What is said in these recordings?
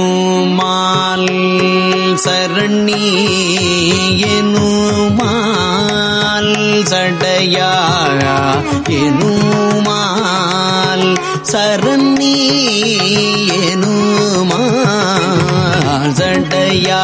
சடையாயனுமால் சரணி எனுமால் சடையா எனுமால் சரணி எனுமால் சடையா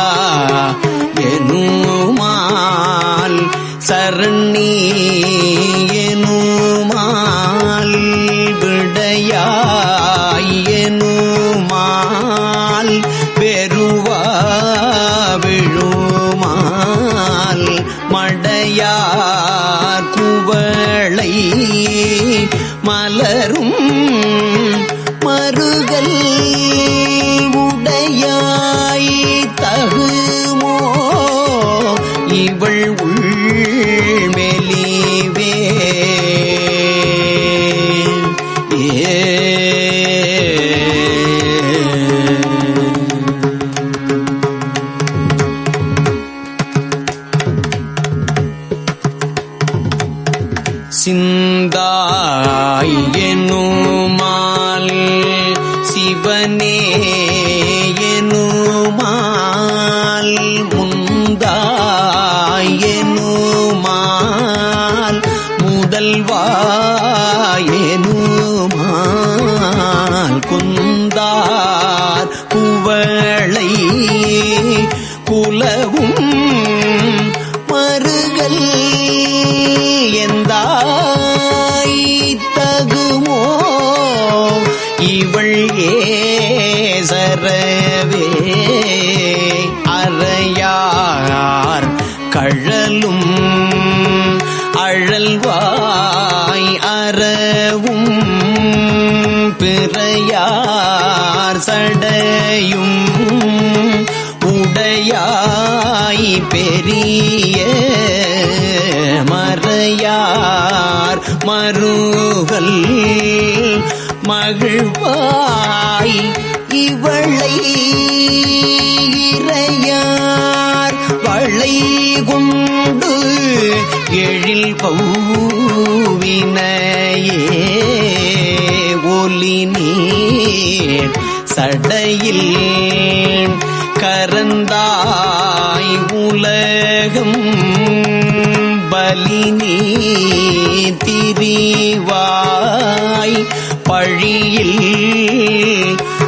ಹೇ எனுமால் குந்தார் குவளை குலவும் மருகல் எந்தாய் தகுமோ? இவள் ஏசரவே அறையார் கழலும் அழல்வாய் அற பெரிய மறையார் மருகல் மகிழ்வாய் இவளை இறையார் வளை கொண்டு எழில் பௌவினையே ஒலி நீர் சடையில் கரந்தா உலகம் பலி திரிவாய். பழியில்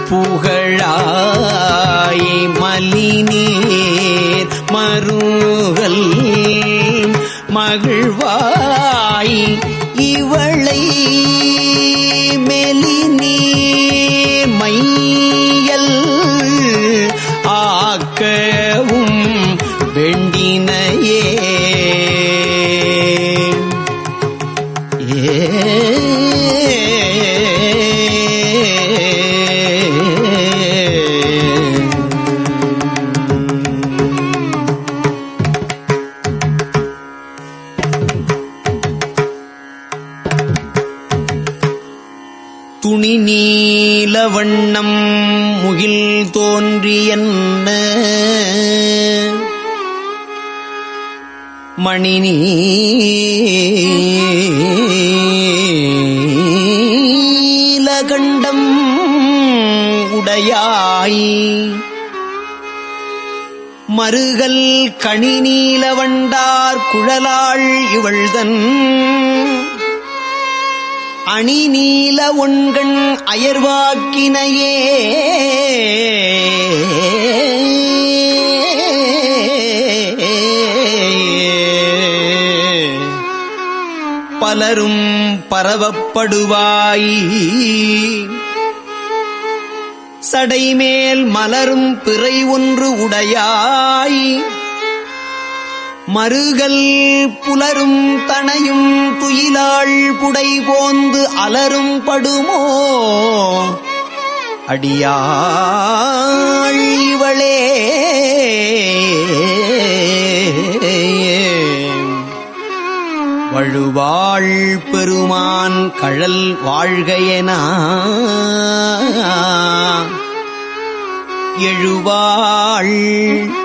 புகழாய் மலினீர் மருகல் மகிழ்வாய். இவளை மெலின துணி நீல வண்ணம் முகில் தோன்றியன்ன? மணினி நீலகண்டம் உடையாய். மருகல் கணி நீலவண்டார் குழலாள் இவள்தன் அணி நீல ஒண்கண் அயர்வாக்கினையே. பலரும் பரவப்படுவாய். சடைமேல் மலரும் பிறை ஒன்று உடையாய். மறுகள் புலரும் தனையும் துயிலாள் புடை போந்து அலரும் படுமோ? அடியாள் இவளே. வழுவாள் பெருமான் கழல் வாழ்கையனா. எழுவாள்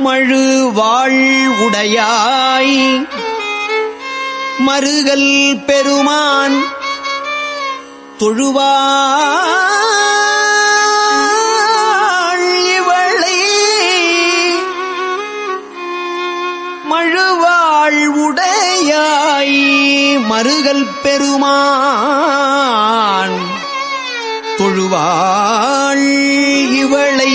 மழு வாழ்வுடையாய். மருகல் பெருமான் தொழுவாள் இவளை. மழுவாள் உடையாய் மருகல் பெருமான் தொழுவாள் இவளை.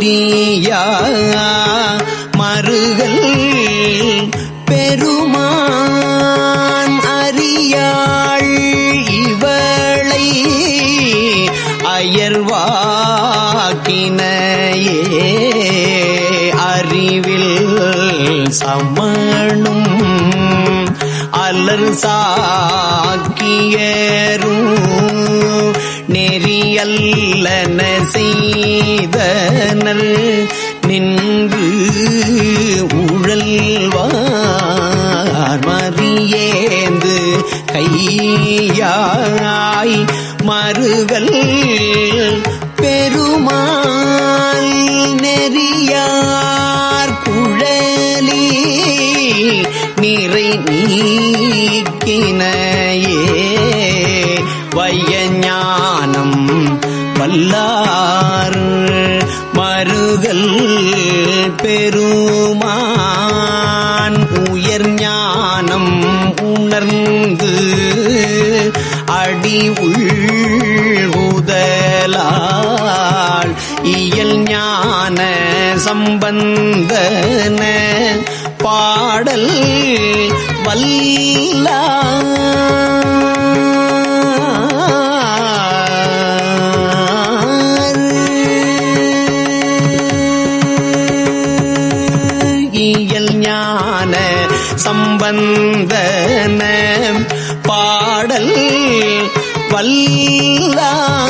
பிரியா மருகல் பெருமான் அறியாள் இவளை அயர்வாக்கினையே அறிவில் சமணும் அலர் சாக்கியர் மணல் நின்று உழல்வார் மறியேந்து கையாய் மறுகள் பெருமாள் நெறியார் குழலி நிறை நீக்கினையே. வையஞானம் வல்லா பெருமான் உயர் ஞானம் உணர்ந்து அடி உள்வுதலால் இயல் ஞான சம்பந்தன பாடல் வல்லார் சம்பந்தன பாடல் வல்லார்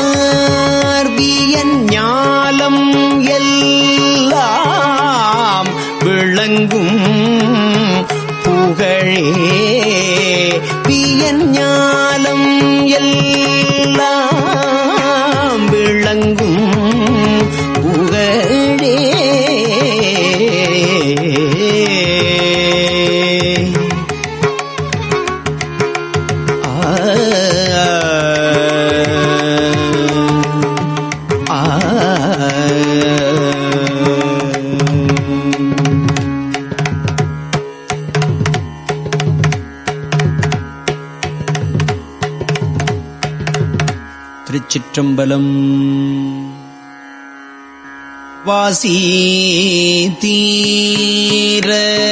ஞாலம் எல்லாம் விளங்கும் திருச்சிற்றம்பலம் வாசி தீரவே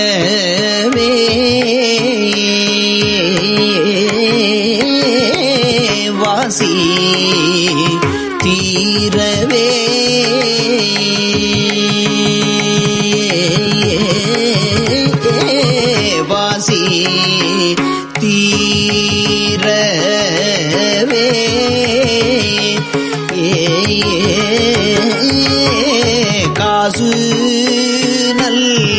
நீ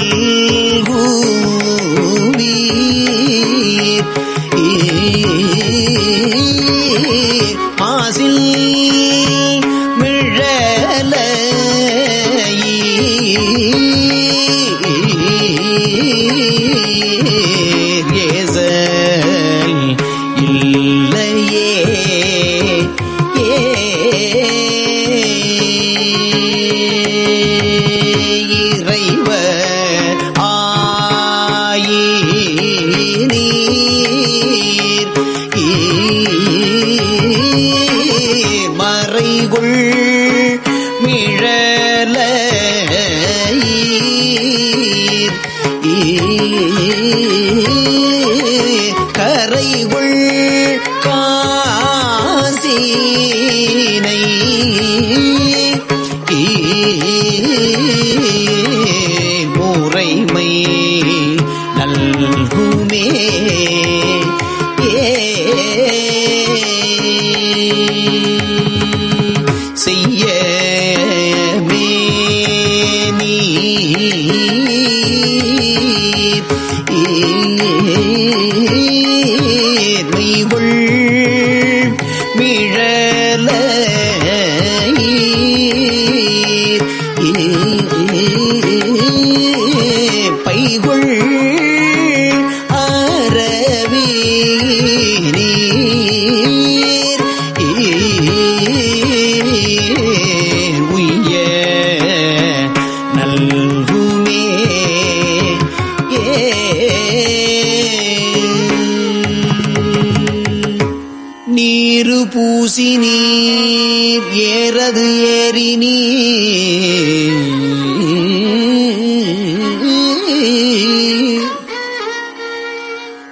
ஏறி நீ.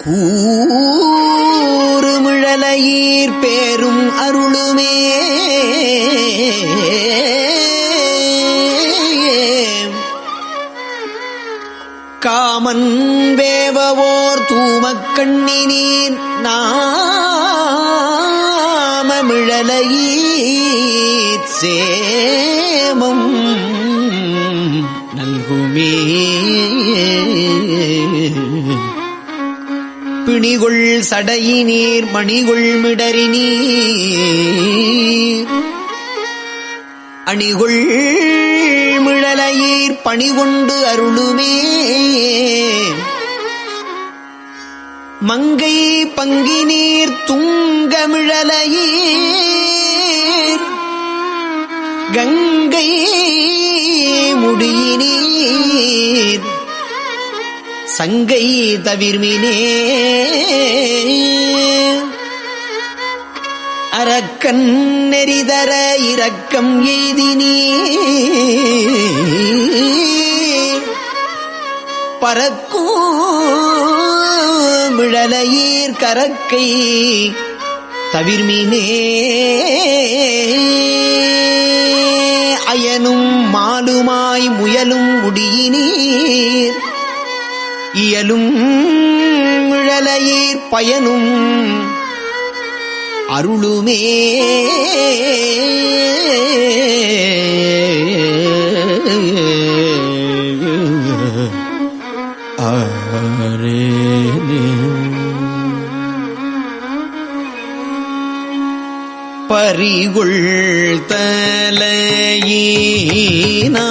கூறுமிழலையீர் பேரும் அருளுமே. காமன் வேவவோர் தூமக்கண்ணினீர் நாமமிழலையீர். சேமம் நல்குமே. பிணிகொள் சடையினீர் மணிகொள் மிடறினீர். அணிகொள் மிழலையீர் பணிகொண்டு அருளுமே. மங்கை பங்கினீர் துங்கமிழலையீர் கங்கை முடியினீர் சங்கை தவிர்மினே அரக்கன் நெறிதர இரக்கம் எய்தினீ பறக்கும் மிழலையீர் கரக்கை தவிர்மினே அயனும் மாலுமாய் முயலும் முடியினீர் இயலும் இழலையீர் பயனும் அருளுமே. பரிகுள் தலையினா